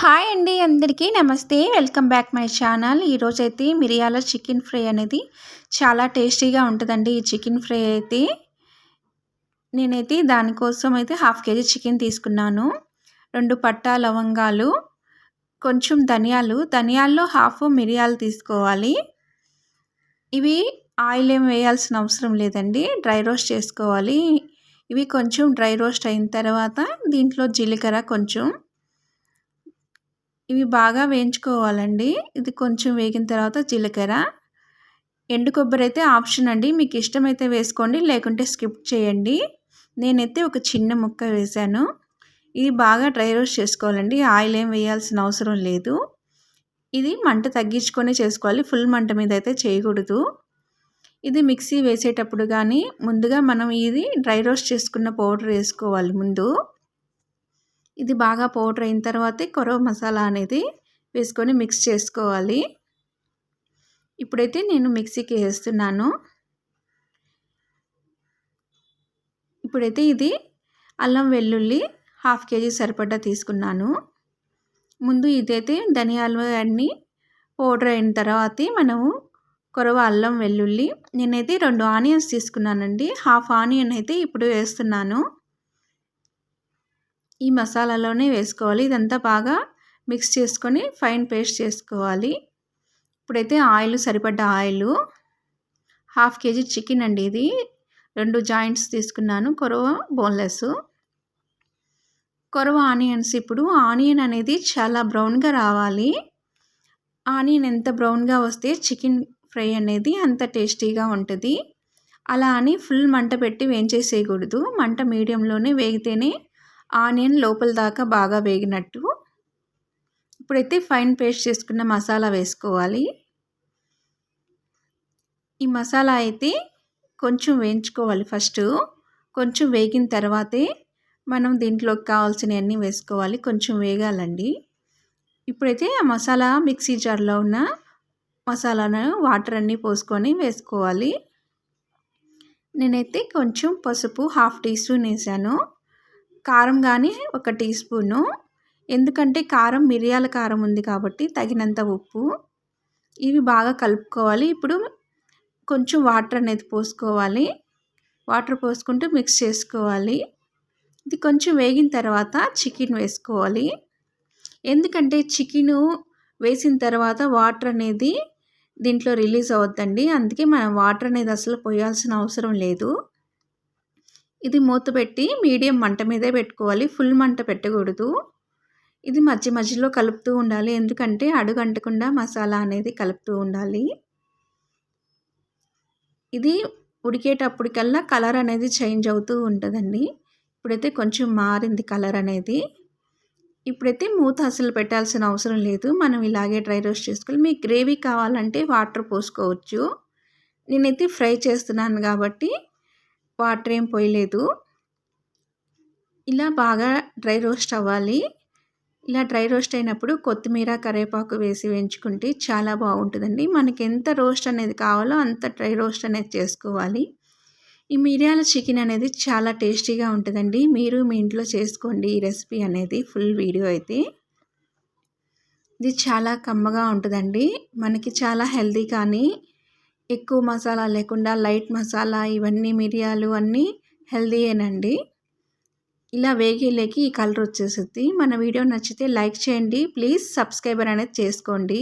Hi అండి అందరికీ నమస్తే. Welcome back my channel. ఈరోజైతే మిరియాల చికెన్ ఫ్రై అనేది చాలా టేస్టీగా ఉంటుందండి ఈ చికెన్ ఫ్రై అయితే. నేనైతే దానికోసం అయితే హాఫ్ కేజీ చికెన్ తీసుకున్నాను. రెండు పట్టా లవంగాలు కొంచెం ధనియాలు. ధనియాల్లో హాఫ్ మిరియాలు తీసుకోవాలి. ఇవి ఆయిల్ ఏం వేయాల్సిన అవసరం లేదండి. డ్రై రోస్ట్ చేసుకోవాలి. ఇవి కొంచెం డ్రై రోస్ట్ అయిన తర్వాత దీంట్లో జీలకర్ర కొంచెం ఇవి బాగా వేయించుకోవాలండి. ఇది కొంచెం వేగిన తర్వాత జీలకర్ర. ఎండు కొబ్బరి అయితే ఆప్షన్ అండి. మీకు ఇష్టమైతే వేసుకోండి లేకుంటే స్కిప్ చేయండి. నేనైతే ఒక చిన్న ముక్క వేశాను ఇది బాగా డ్రై రోస్ట్ చేసుకోవాలండి. ఆయిల్ ఏం వేయాల్సిన అవసరం లేదు. ఇది మంట తగ్గించుకొని చేసుకోవాలి. ఫుల్ మంట మీద అయితే చేయకూడదు. ఇది మిక్సీ వేసేటప్పుడు కానీ ముందుగా మనం ఇది డ్రై రోస్ట్ చేసుకున్న పౌడర్ వేసుకోవాలి ముందు. ఇది బాగా పౌడర్ అయిన తర్వాతే కొరవ మసాలా అనేది వేసుకొని మిక్స్ చేసుకోవాలి. ఇప్పుడైతే నేను మిక్సీకి వేస్తున్నాను. ఇప్పుడైతే ఇది అల్లం వెల్లుల్లి హాఫ్ కేజీ సరిపడా తీసుకున్నాను. ముందు ఇదైతే ధనియాలు అన్నీ పౌడర్ అయిన తర్వాత మనము కొరవ అల్లం వెల్లుల్లి నేనైతే రెండు ఆనియన్స్ తీసుకున్నానండి. హాఫ్ ఆనియన్ అయితే ఇప్పుడు వేస్తున్నాను. ఈ మసాలాలోనే వేసుకోవాలి. ఇదంతా బాగా మిక్స్ చేసుకొని ఫైన్ పేస్ట్ చేసుకోవాలి. ఇప్పుడైతే oil సరిపడ్డ oil half K G chicken అండి ఇది. రెండు జాయింట్స్ తీసుకున్నాను కొరవ బోన్లెస్ కొరవ ఆనియన్స్. ఇప్పుడు ఆనియన్ అనేది చాలా బ్రౌన్గా రావాలి. ఆనియన్ ఎంత బ్రౌన్గా వస్తే చికెన్ ఫ్రై అనేది అంత టేస్టీగా ఉంటుంది. అలా అని ఫుల్ మంట పెట్టి వేయించేసేయకూడదు. మంట మీడియంలోనే వేగితేనే ఆనియన్ లోపల దాకా బాగా వేగినట్టు. ఇప్పుడైతే ఫైన్ పేస్ట్ చేసుకున్న మసాలా వేసుకోవాలి. ఈ మసాలా అయితే కొంచెం వేయించుకోవాలి ఫస్ట్. కొంచెం వేగిన తర్వాతే మనం దీంట్లోకి కావాల్సినవన్నీ వేసుకోవాలి. కొంచెం వేగాలండి. ఇప్పుడైతే ఆ మసాలా మిక్సీ జార్లో ఉన్న మసాలాను వాటర్ అన్నీ పోసుకొని వేసుకోవాలి. నేనైతే కొంచెం పసుపు హాఫ్ టీ స్పూన్ వేసాను. కారం కానీ ఒక టీ స్పూను. ఎందుకంటే కారం మిరియాల కారం ఉంది కాబట్టి తగినంత ఉప్పు. ఇవి బాగా కలుపుకోవాలి. ఇప్పుడు కొంచెం వాటర్ అనేది పోసుకోవాలి. వాటర్ పోసుకుంటూ మిక్స్ చేసుకోవాలి. ఇది కొంచెం వేగిన తర్వాత చికెన్ వేసుకోవాలి. ఎందుకంటే చికెను వేసిన తర్వాత వాటర్ అనేది దీంట్లో రిలీజ్ అవుద్దండి. అందుకే మనం వాటర్ అనేది అసలు పోయాల్సిన అవసరం లేదు. ఇది మూత పెట్టి మీడియం మంట మీదే పెట్టుకోవాలి. ఫుల్ మంట పెట్టకూడదు. ఇది మధ్య మధ్యలో కలుపుతూ ఉండాలి. ఎందుకంటే అడుగంటకుండా మసాలా అనేది కలుపుతూ ఉండాలి. ఇది ఉడికేటప్పటికల్లా కలర్ అనేది చేంజ్ అవుతూ ఉంటుందండి. ఇప్పుడైతే కొంచెం మారింది కలర్ అనేది. ఇప్పుడైతే మూత అసలు పెట్టాల్సిన అవసరం లేదు. మనం ఇలాగే డ్రై రోస్ట్ చేసుకోవాలి. మీకు గ్రేవీ కావాలంటే వాటర్ పోసుకోవచ్చు. నేనైతే ఫ్రై చేస్తున్నాను కాబట్టి వాటర్ ఏం పోయలేదు. ఇలా బాగా డ్రై రోస్ట్ అవ్వాలి. ఇలా డ్రై రోస్ట్ అయినప్పుడు కొత్తిమీర కరివేపాకు వేసి వేయించుకుంటే చాలా బాగుంటుందండి. మనకి ఎంత రోస్ట్ అనేది కావాలో అంత డ్రై రోస్ట్ అనేది చేసుకోవాలి. ఈ మిరియాల చికెన్ అనేది చాలా టేస్టీగా ఉంటుందండి. మీరు మీ ఇంట్లో చేసుకోండి ఈ రెసిపీ అనేది ఫుల్ వీడియో అయితే. ఇది చాలా కమ్మగా ఉంటుందండి. మనకి చాలా హెల్తీ కానీ ఎక్కువ మసాలా లేకుండా లైట్ మసాలా ఇవన్నీ మిరియాలు అన్నీ హెల్దీయేనండి ఇలా వేగేలేకి ఈ కలర్ వచ్చేస్తుంది మన వీడియో నచ్చితే లైక్ చేయండి. ప్లీజ్ సబ్స్క్రైబర్ అనేది చేసుకోండి.